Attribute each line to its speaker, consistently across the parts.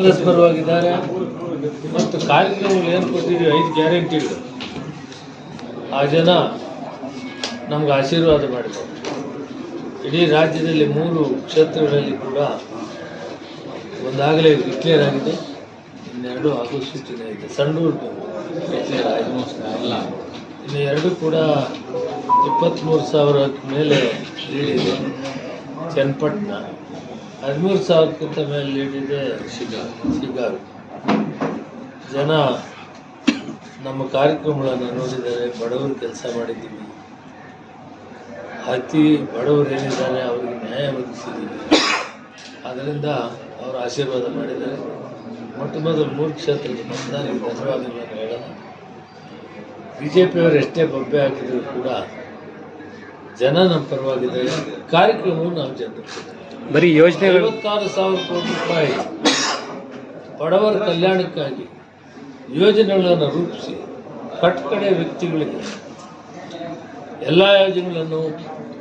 Speaker 1: ಕಾಂಗ್ರೆಸ್ ಪರವಾಗಿದ್ದಾರೆ ಮತ್ತು ಕಾರ್ಯಕ್ರಮಗಳು ಏನು ಕೊಟ್ಟಿದ್ದೀವಿ ಐದು ಗ್ಯಾರಂಟಿಗಳು ಆ ಜನ ನಮ್ಗೆ ಆಶೀರ್ವಾದ ಮಾಡಿದ್ದಾರೆ. ಇಡೀ ರಾಜ್ಯದಲ್ಲಿ ಮೂರು ಕ್ಷೇತ್ರಗಳಲ್ಲಿ ಕೂಡ ಒಂದಾಗಲೇ ಡಿಕ್ಲೇರ್ ಆಗಿದೆ. ಇನ್ನೆರಡು ಆಗೋ ಸೂಚನೆ ಇದೆ. ಸಂಡೂರು ಡಿಕ್ಲೇರ್ ಆಗಿದೆ. ಇನ್ನು ಎರಡು ಕೂಡ ಇಪ್ಪತ್ತ್ಮೂರು ಸಾವಿರ ಮೇಲೆ ಹೇಳಿದೆ ಚನ್ನಪಟ್ಟಣ. ಹದಿಮೂರು ಸಾವಿರಕ್ಕಿಂತ ಮೇಲೆ ಲೀಡಿದೆ ಶಿಗಾರ್ ಜನ ನಮ್ಮ ಕಾರ್ಯಕ್ರಮಗಳನ್ನು ನೋಡಿದರೆ ಬಡವರು ಕೆಲಸ ಮಾಡಿದ್ದೀವಿ. ಅತಿ ಬಡವರು ಏನಿದ್ದಾರೆ ಅವರಿಗೆ ನ್ಯಾಯ ಒದಗಿಸಿದ್ದೀವಿ. ಅದರಿಂದ ಅವರು ಆಶೀರ್ವಾದ ಮಾಡಿದ್ದಾರೆ. ಮೊಟ್ಟ ಮೊದಲು ಮೂರು ಕ್ಷೇತ್ರದ ಮತದಾರರಿಗೆ ಧನ್ಯವಾದಗಳನ್ನು ಹೇಳೋಣ ಬಿ ಜೆ ಪಿಯವರು ಎಷ್ಟೇ ಬೊಬ್ಬೆ ಹಾಕಿದರೂ ಕೂಡ ಜನ ನಮ್ಮ ಪರವಾಗಿದ್ದಾರೆ. ಕಾರ್ಯಕ್ರಮವನ್ನು ನಾವು ಜನರಿಗೆ
Speaker 2: ಬರೀ ಯೋಜನೆಗಳು.
Speaker 1: ಐವತ್ತಾರು ಸಾವಿರ ಕೋಟಿ ರೂಪಾಯಿ ಬಡವರ ಕಲ್ಯಾಣಕ್ಕಾಗಿ ಯೋಜನೆಗಳನ್ನು ರೂಪಿಸಿ ಕಟ್ಕಡೆ ವ್ಯಕ್ತಿಗಳಿಗೆ ಎಲ್ಲ ಯೋಜನೆಗಳನ್ನು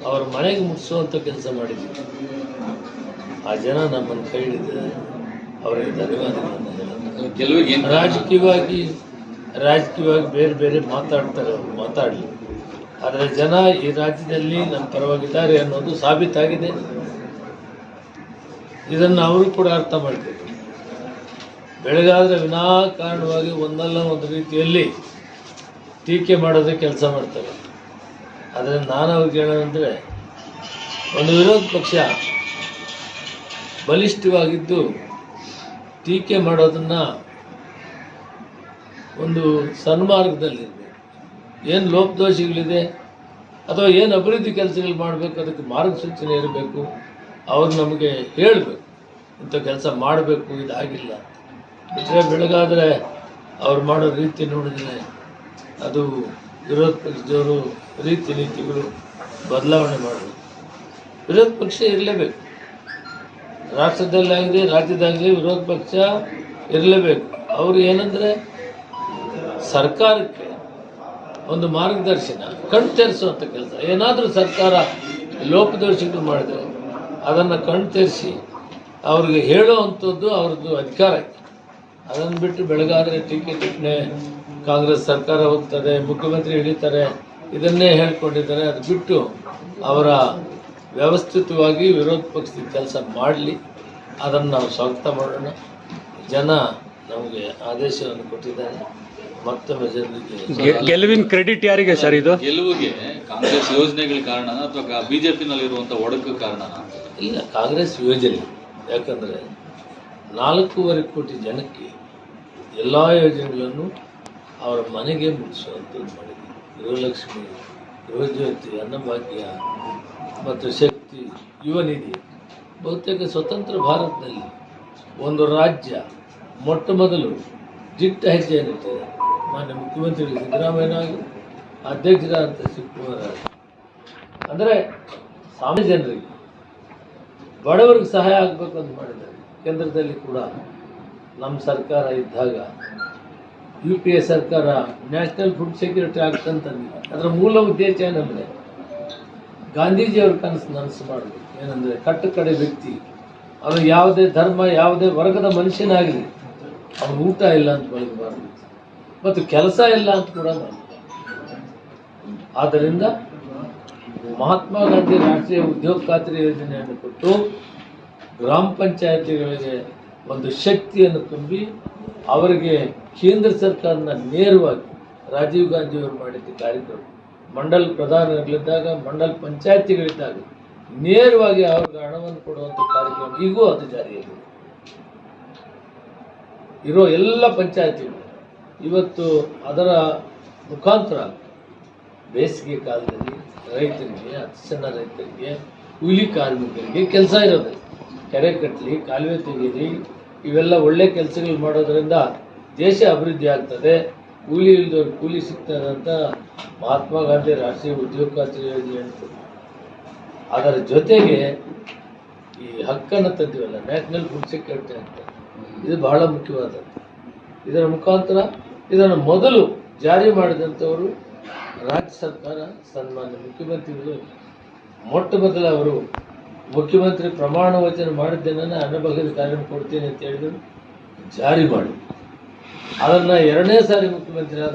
Speaker 1: ಅವರ ಮನೆಗೆ ಮುಟ್ಟಿಸುವಂಥ ಕೆಲಸ ಮಾಡಿದ್ದೀವಿ ಆ ಜನ ನಮ್ಮನ್ನು ಕೈ ಹಿಡಿದಿದ್ದಾರೆ ಅವರಿಗೆ ಧನ್ಯವಾದಗಳನ್ನು
Speaker 3: ಕೆಲವರಿಗೆ
Speaker 1: ರಾಜಕೀಯವಾಗಿ ರಾಜಕೀಯವಾಗಿ ಬೇರೆ ಬೇರೆ ಮಾತಾಡ್ತಾರೆ ಅವರು ಮಾತಾಡಲಿ. ಆದರೆ ಜನ ಈ ರಾಜ್ಯದಲ್ಲಿ ನಮ್ಮ ಪರವಾಗಿದ್ದಾರೆ ಅನ್ನೋದು ಸಾಬೀತಾಗಿದೆ. ಇದನ್ನು ಅವರು ಕೂಡ ಅರ್ಥ ಮಾಡಬೇಕು ಬೆಳಗಾದರೆ ವಿನಾಕಾರಣವಾಗಿ ಒಂದಲ್ಲ ಒಂದು ರೀತಿಯಲ್ಲಿ ಟೀಕೆ ಮಾಡೋದೇ ಕೆಲಸ ಮಾಡ್ತಾರೆ. ಆದರೆ ನಾನು ಅವ್ರಿಗೆ ಹೇಳೋದಂದರೆ, ಒಂದು ವಿರೋಧ ಪಕ್ಷ ಬಲಿಷ್ಠವಾಗಿದ್ದು ಟೀಕೆ ಮಾಡೋದನ್ನು ಒಂದು ಸನ್ಮಾರ್ಗದಲ್ಲಿರಬೇಕು. ಏನು ಲೋಪದೋಷಗಳಿದೆ ಅಥವಾ ಏನು ಅಭಿವೃದ್ಧಿ ಕೆಲಸಗಳು ಮಾಡಬೇಕು, ಅದಕ್ಕೆ ಮಾರ್ಗಸೂಚನೆ ಇರಬೇಕು. ಅವ್ರು ನಮಗೆ ಹೇಳಬೇಕು, ಇಂಥ ಕೆಲಸ ಮಾಡಬೇಕು, ಇದಾಗಿಲ್ಲ. ಬಿಟ್ಟರೆ ಬೆಳಗಾದರೆ ಅವ್ರು ಮಾಡೋ ರೀತಿ ನೋಡಿದ್ರೆ ಅದು ವಿರೋಧ ಪಕ್ಷದವರು ರೀತಿ ನೀತಿಗಳು ಬದಲಾವಣೆ ಮಾಡಬೇಕು. ವಿರೋಧ ಪಕ್ಷ ಇರಲೇಬೇಕು. ರಾಷ್ಟ್ರದಲ್ಲಾಗಲಿ, ರಾಜ್ಯದಾಗಲಿ ವಿರೋಧ ಪಕ್ಷ ಇರಲೇಬೇಕು. ಅವರು ಏನಂದರೆ ಸರ್ಕಾರಕ್ಕೆ ಒಂದು ಮಾರ್ಗದರ್ಶನ ಕಣ್ ತೆರೆಸುವಂಥ ಕೆಲಸ. ಏನಾದರೂ ಸರ್ಕಾರ ಲೋಪದೋಷಗಳು ಮಾಡಿದರೆ ಅದನ್ನು ಕಣ್ತರಿಸಿ ಅವ್ರಿಗೆ ಅವ್ರಿಗೆ ಹೇಳುವಂಥದ್ದು ಅವ್ರದ್ದು ಅಧಿಕಾರ ಇದೆ ಅದನ್ನು ಬಿಟ್ಟು ಬೆಳಗಾದರೆ ಟೀಕೆ ಟಿಪ್ಪಣೆ ಕಾಂಗ್ರೆಸ್ ಸರ್ಕಾರ ಹೋಗ್ತದೆ ಮುಖ್ಯಮಂತ್ರಿ ಹಿಡಿತಾರೆ ಇದನ್ನೇ ಹೇಳ್ಕೊಂಡಿದ್ದಾರೆ. ಅದು ಬಿಟ್ಟು ಅವರ ವ್ಯವಸ್ಥಿತವಾಗಿ ವಿರೋಧ ಪಕ್ಷದ ಕೆಲಸ ಮಾಡಲಿ. ಅದನ್ನು ನಾವು ಸ್ವಾಗತ ಮಾಡೋಣ. ಜನ ನಮಗೆ ಆದೇಶವನ್ನು ಕೊಟ್ಟಿದ್ದಾರೆ. ಮತ್ತೊಮ್ಮೆ ಜನರಿಗೆ
Speaker 2: ಗೆಲುವಿನ ಕ್ರೆಡಿಟ್ ಯಾರಿಗೆ ಸರ್ ಇದು?
Speaker 3: ಗೆಲುವಿಗೆ ಕಾಂಗ್ರೆಸ್ ಯೋಜನೆಗಳ ಕಾರಣ ಅಥವಾ ಬಿಜೆಪಿನಲ್ಲಿರುವಂತಹ ಒಡಕು ಕಾರಣನ
Speaker 1: ಇಲ್ಲ, ಕಾಂಗ್ರೆಸ್ ಯೋಜನೆ. ಯಾಕಂದರೆ ನಾಲ್ಕೂವರೆ ಕೋಟಿ ಜನಕ್ಕೆ ಎಲ್ಲ ಯೋಜನೆಗಳನ್ನು ಅವರ ಮನೆಗೆ ಮುಟ್ಟಿಸುವಂಥದ್ದು ಮಾಡಿದೆ ಗೃಹಲಕ್ಷ್ಮಿ, ಗೃಹಜ್ಯೋತಿ, ಅನ್ನಭಾಗ್ಯ ಮತ್ತು ಶಕ್ತಿ ಯುವನಿಧಿ ಬಹುತೇಕ ಸ್ವತಂತ್ರ ಭಾರತದಲ್ಲಿ ಒಂದು ರಾಜ್ಯ ಮೊಟ್ಟ ಮೊದಲು ದಿಟ್ಟ ಹೆಜ್ಜೆಯನ್ನಿಟ್ಟಿದೆ ಮಾನ್ಯ ಮುಖ್ಯಮಂತ್ರಿ ಸಿದ್ದರಾಮಯ್ಯ ಅಧ್ಯಕ್ಷರಾದಂಥ ಶಿವಕುಮಾರ್ ಅಂದರೆ ಸಾಮಾನ್ಯ ಜನರಿಗೆ ಬಡವರಿಗೆ ಸಹಾಯ ಆಗಬೇಕು ಅಂತ ಮಾಡಿದ್ದಾರೆ. ಕೇಂದ್ರದಲ್ಲಿ ಕೂಡ ನಮ್ಮ ಸರ್ಕಾರ ಇದ್ದಾಗ ಯು ಪಿ ಎ ಸರ್ಕಾರ ನ್ಯಾಷನಲ್ ಫುಡ್ ಸೆಕ್ಯೂರಿಟಿ ಆಕ್ಟ್ ಅಂತ ಅದರ ಮೂಲ ಉದ್ದೇಶ ಏನಂದರೆ ಗಾಂಧೀಜಿಯವ್ರ ಕನಸು ನನಸು ಮಾಡಬೇಕು. ಏನಂದರೆ ಕಟ್ಟು ಕಡೆ ವ್ಯಕ್ತಿ ಅವನು ಯಾವುದೇ ಧರ್ಮ, ಯಾವುದೇ ವರ್ಗದ ಮನುಷ್ಯನಾಗಲಿ ಅವನು ಊಟ ಇಲ್ಲ ಅಂತ ಬಳಗಬಾರ್ದು ಮತ್ತು ಕೆಲಸ ಇಲ್ಲ ಅಂತ ಕೂಡ ಆದ್ದರಿಂದ ಮಹಾತ್ಮ ಗಾಂಧಿ ರಾಷ್ಟ್ರೀಯ ಉದ್ಯೋಗ ಖಾತ್ರಿ ಯೋಜನೆಯನ್ನು ಕೊಟ್ಟು ಗ್ರಾಮ ಪಂಚಾಯತಿಗಳಿಗೆ ಒಂದು ಶಕ್ತಿಯನ್ನು ತುಂಬಿ ಅವರಿಗೆ ಕೇಂದ್ರ ಸರ್ಕಾರನ ನೇರವಾಗಿ ರಾಜೀವ್ ಗಾಂಧಿಯವರು ಮಾಡಿದ್ದ ಕಾರ್ಯಕ್ರಮ. ಮಂಡಲ್ ಪ್ರಧಾನಗಳಿದ್ದಾಗ ಮಂಡಲ್ ಪಂಚಾಯತಿಗಳಿದ್ದಾಗ ನೇರವಾಗಿ ಅವ್ರಿಗೆ ಹಣವನ್ನು ಕೊಡುವಂಥ ಕಾರ್ಯಕ್ರಮ ಈಗೂ ಅದು ಜಾರಿಯಲ್ಲಿದೆ. ಇರೋ ಎಲ್ಲ ಪಂಚಾಯತಿಗಳು ಇವತ್ತು ಅದರ ಮುಖಾಂತರ ಬೇಸಿಗೆ ಕಾಲದಲ್ಲಿ ರೈತರಿಗೆ ಅತಿ ಸಣ್ಣ ರೈತರಿಗೆ, ಕೂಲಿ ಕಾರ್ಮಿಕರಿಗೆ ಕೆಲಸ ಇರೋದು. ಕೆರೆ ಕಟ್ಟಲಿ ಕಾಲುವೆ ತೆಗೀರಿ ಇವೆಲ್ಲ ಒಳ್ಳೆ ಕೆಲಸಗಳು ಮಾಡೋದ್ರಿಂದ ದೇಶ ಅಭಿವೃದ್ಧಿ ಆಗ್ತದೆ. ಕೂಲಿ ಇಲ್ದವ್ರು ಕೂಲಿ ಸಿಗ್ತದೆ ಅಂತ ಮಹಾತ್ಮ ಗಾಂಧಿ ರಾಷ್ಟ್ರೀಯ ಉದ್ಯೋಗ ಖಾತ್ರಿ ಯೋಜನೆ ಕೊಟ್ಟರು. ಅದರ ಜೊತೆಗೆ ಈ ಹಕ್ಕನ್ನು ತಂದಿವಲ್ಲ, ನ್ಯಾಷನಲ್ ಫುಡ್ ಸೆಕ್ಯೂರಿಟಿ ಅಂತ. ಇದು ಬಹಳ ಮುಖ್ಯವಾದದ್ದು. ಇದರ ಮುಖಾಂತರ ಇದನ್ನು ಮೊದಲು ಜಾರಿ ಮಾಡಿದಂಥವರು ರಾಜ್ಯ ಸರ್ಕಾರ ಸನ್ಮಾನ್ಯ ಮುಖ್ಯಮಂತ್ರಿಗಳು, ಮೊಟ್ಟ ಮೊದಲ ಅವರು ಮುಖ್ಯಮಂತ್ರಿ ಪ್ರಮಾಣ ವಚನ ಮಾಡಿದ್ದೇನೆ ಅನ್ನಭಾಗ್ಯದ ಕಾರ್ಯ ಕೊಡ್ತೇನೆ ಅಂತ ಹೇಳಿದರು, ಜಾರಿ ಮಾಡಿ ಅದನ್ನು ಎರಡನೇ ಸಾರಿ ಮುಖ್ಯಮಂತ್ರಿ ಆದ